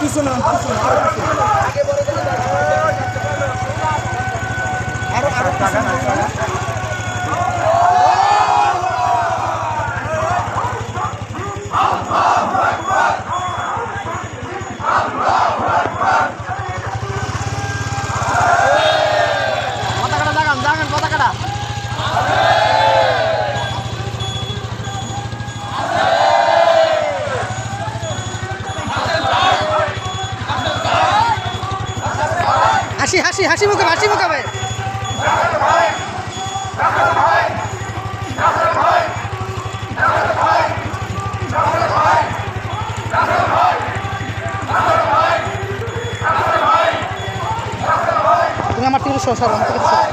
পিছনে আরও আরও টাকা হাসি মুখে হাসি মুখে ভাই। তুমি আমার থেকে সরো আমার থেকে সরো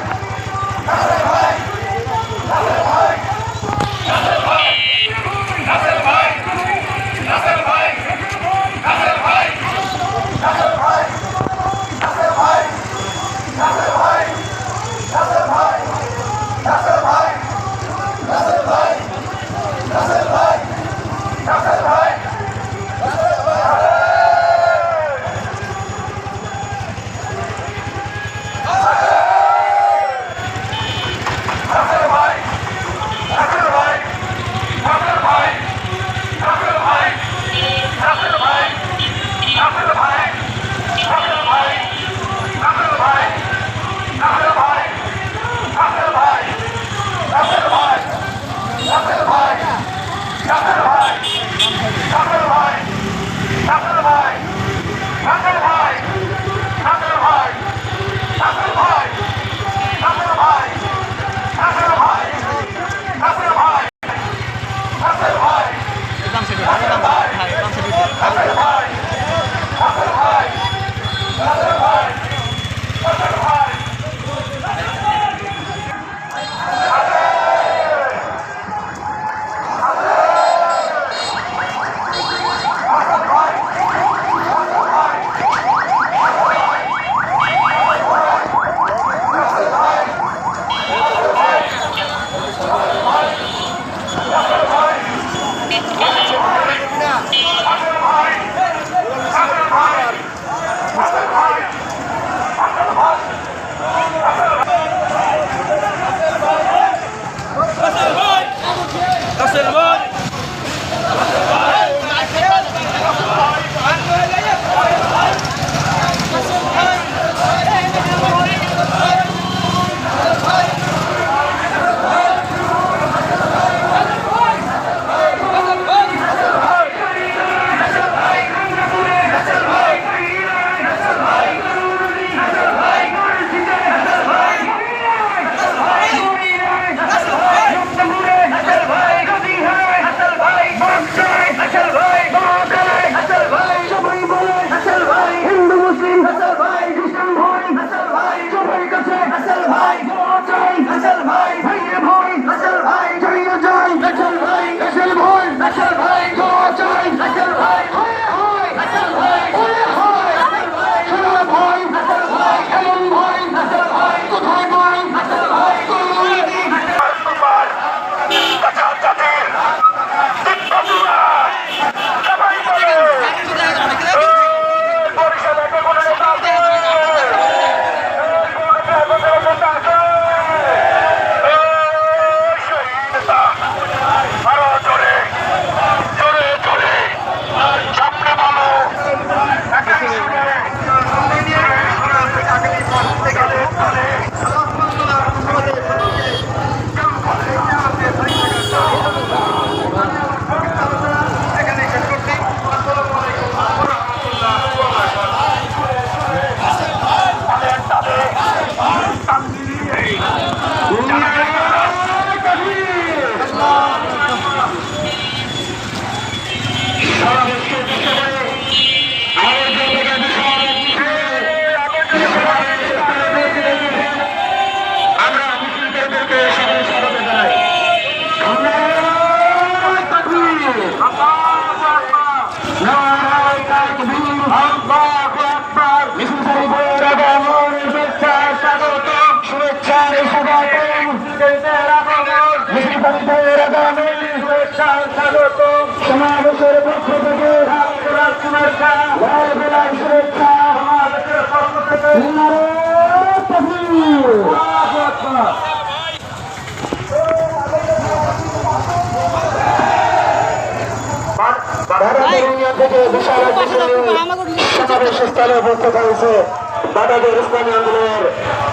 ইসলামী ভাইয়েরা আওয়ামী লীগ শুভেচ্ছা স্বাগত। সমাবেশের পক্ষ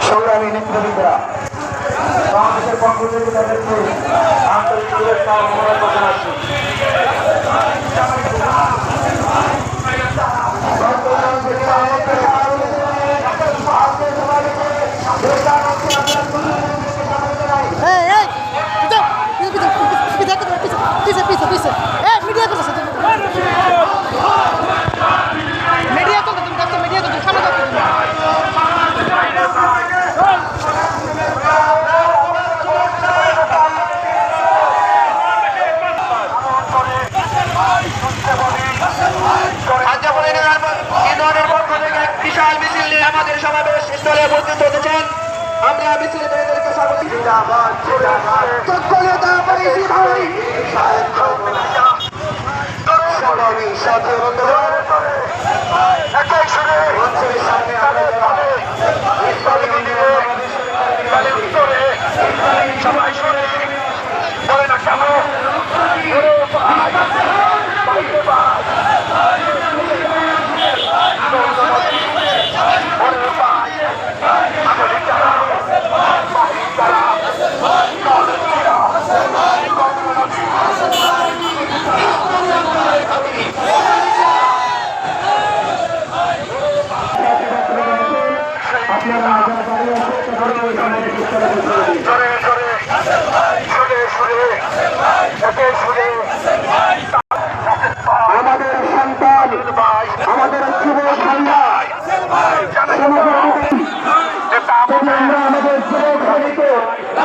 সংগ্রামী নেতৃবৃন্দরা। বাংলাদেশের পক্ষ থেকে তাদেরকে ভাই সংগ্রামী সাথী সামনে আমরা যারা ইসলামী আন্দোলনের সবাই শুনে বলে না কেন আপনারা যারা দাঁড়িয়ে আছেন তাদেরকে ওই সামনে স্থলে বসে দিন। সরে সরে সরে সরে একে সরে আমাদের সন্তান আমাদের যুব সন্তান আমরা আমাদের যুবক ভাইকে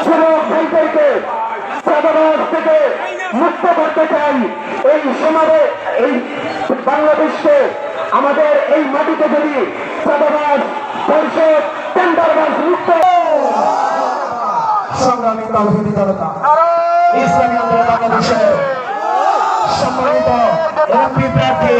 যুবক ভাইদেরকে চাঁদাবাজ থেকে মুক্ত করতে চাই এই সমাজে এই বাংলাদেশকে আমাদের এই মাটিতে যদি চাঁদাবাজ তাহিনী জনতা ইসলামী আন্দোলন বাংলাদেশের সম্মানিত এমপি প্রার্থী